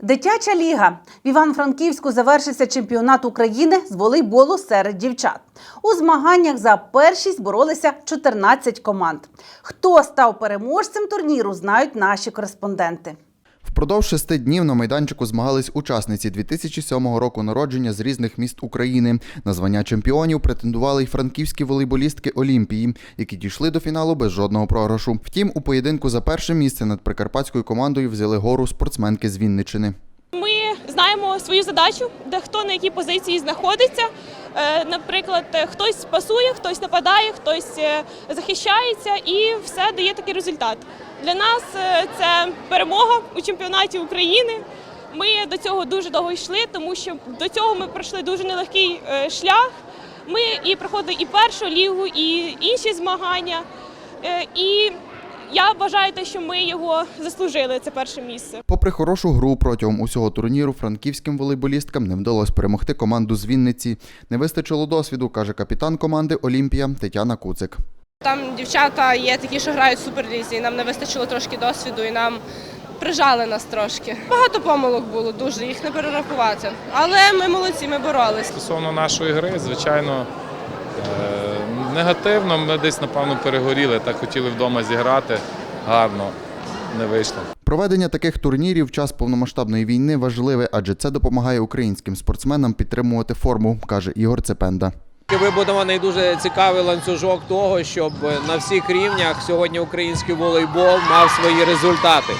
Дитяча ліга в Івано-Франківську завершився чемпіонат України з волейболу серед дівчат. У змаганнях за першість боролися 14 команд. Хто став переможцем турніру, знають наші кореспонденти. Впродовж шести днів на майданчику змагались учасниці 2007 року народження з різних міст України. На звання чемпіонів претендували й франківські волейболістки Олімпії, які дійшли до фіналу без жодного програшу. Втім, у поєдинку за перше місце над прикарпатською командою взяли гору спортсменки з Вінничини. Ми знаємо свою задачу, де хто на якій позиції знаходиться. Е, Наприклад, е, хтось пасує, хтось нападає, хтось е, захищається, і все дає такий результат. Для нас це перемога у чемпіонаті України. Ми до цього дуже довго йшли, тому що до цього ми пройшли дуже нелегкий шлях. Ми і проходили і першу лігу, і інші змагання. І я вважаю, те, що ми його заслужили. Це перше місце. Попри хорошу гру протягом усього турніру, франківським волейболісткам не вдалося перемогти команду з Вінниці. Не вистачило досвіду, каже капітан команди Олімпія Тетяна Куцик. Там дівчата є такі, що грають в суперлізі, і нам не вистачило трошки досвіду, і нам прижали нас трошки. Багато помилок було, дуже їх не перерахувати. Але ми молодці, ми боролись. Стосовно нашої гри, звичайно, негативно. Ми десь, напевно, перегоріли. Так хотіли вдома зіграти гарно, не вийшло. Проведення таких турнірів в час повномасштабної війни важливе, адже це допомагає українським спортсменам підтримувати форму, каже Ігор Цепенда. Вибудований дуже цікавий ланцюжок того, щоб на всіх рівнях сьогодні український волейбол мав свої результати.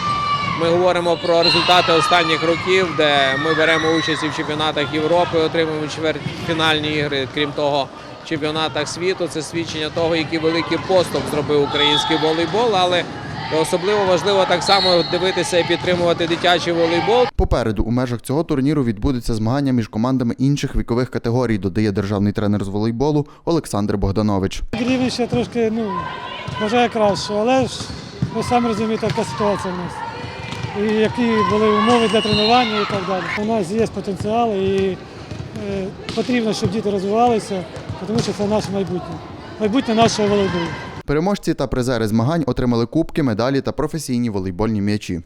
Ми говоримо про результати останніх років, де ми беремо участь і в чемпіонатах Європи, отримуємо чвертьфінальні ігри. Крім того, чемпіонатах світу це свідчення того, який великий поступ зробив український волейбол. Але особливо важливо так само дивитися і підтримувати дитячий волейбол. Попереду у межах цього турніру відбудеться змагання між командами інших вікових категорій, додає державний тренер з волейболу Олександр Богданович. Рівень трошки ну, вважає краще, але ж ви самі розумієте, яка ситуація в нас. І які були умови для тренування і так далі. У нас є потенціал і е, потрібно, щоб діти розвивалися, тому що це наше майбутнє. Майбутнє нашого волейболу. Переможці та призери змагань отримали кубки, медалі та професійні волейбольні м'ячі.